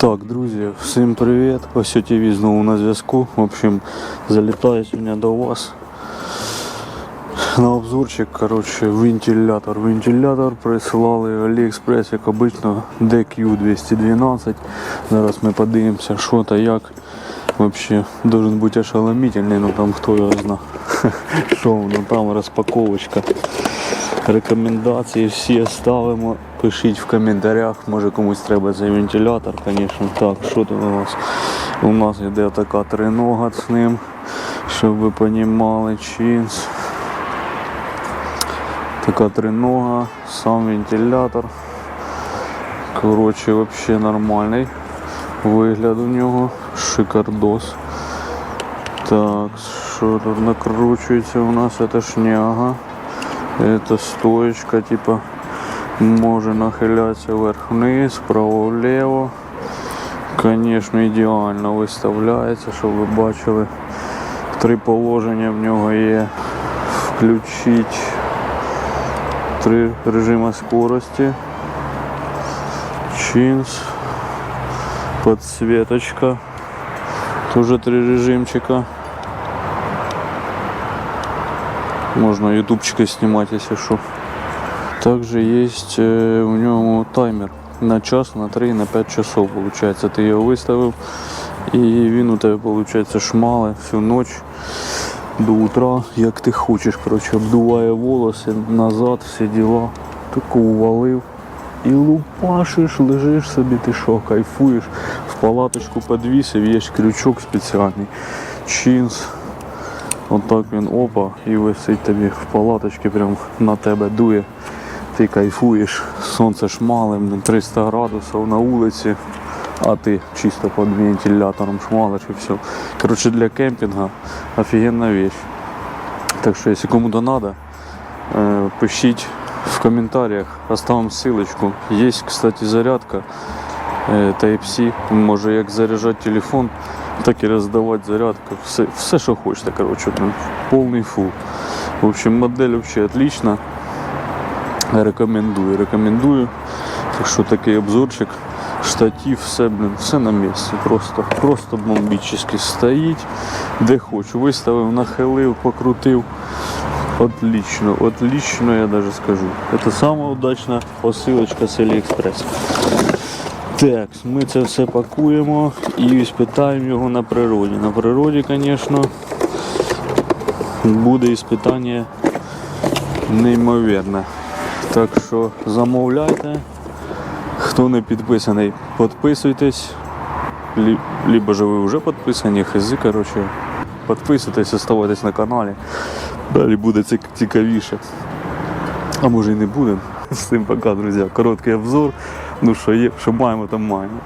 Так, друзі, всім привіт. Ось ТВ знову на зв'язку. В общем, залітаю сьогодні до вас. На обзорчик, коротше, вентилятор. Вентилятор присилали AliExpress, як обично, DQ212. Зараз ми подивимося, що та як. Вообще, должен бути ошеломительний, ну там хто його знає. Що воно там, розпаковочка. Рекомендації всі ставимо. Пишіть в коментарях, може комусь треба цей вентилятор, звісно. Так, що тут у нас? У нас йде така тринога з ним, щоб ви розуміли, чинс. Така тринога, сам вентилятор. Коротше, взагалі нормальний вигляд у нього. Шикардос. Так, що тут накручується у нас? Це шняга. Это стоечка, типа, може нахилятися вверх-вниз, вправо-вліво. Звісно, ідеально виставляється, щоб ви бачили. Три положення в нього є. Включить три режими скорості. Чинс. Подсветочка. Тоже три режимчика. Можно ютубчика снимать, если что. Также есть э, у него таймер на час, на 3, на 5 часов получается. Ти його виставив і він у тебе получается шмале всю ніч до утра, як ти хочеш. Короче, обдуває волоси назад, всі діла. Таку увалив. І лупашиш, лежиш собі, ти що, кайфуєш. В палаточку підвісив, є крючок спеціальний. Чинс. Отак він опа і висить тобі в палаточці, прям на тебе дує. Ти кайфуєш, сонце шмалим, 300 градусів на вулиці, а ти чисто під вентилятором шмалиш і все. Коротше, для кемпінга офігенна вещь. Так що, якщо кому-то треба, пишіть в комментариях, оставим ссылочку. Есть, кстати, зарядка е, Type-C. Може як заряджати телефон, так і роздавати зарядку. Все, все що хочете, короче, прям повний фул. В общем, модель вообще отлична. Рекомендую, рекомендую. Так що такий обзорчик. Штатив, все, блин, все на місці. Просто, просто бомбічно стоїть. Де хочу. Виставив, нахилив, покрутив. Отлично, отлично, я даже скажу. Это самая удачная посилочка з Aliexpress. Так, ми це все пакуємо і спитаємо його на природі. На природі, звісно, буде іспитання неймовірне. Так що замовляйте. Хто не підписаний, підписуйтесь. Либо же ви вже підписані, хези, коротше. Підписуйтесь, оставайтесь на каналі. Далі буде цік- цікавіше. А може і не буде. Всім пока, друзі. Короткий обзор. Ну що є, що маємо, то маємо.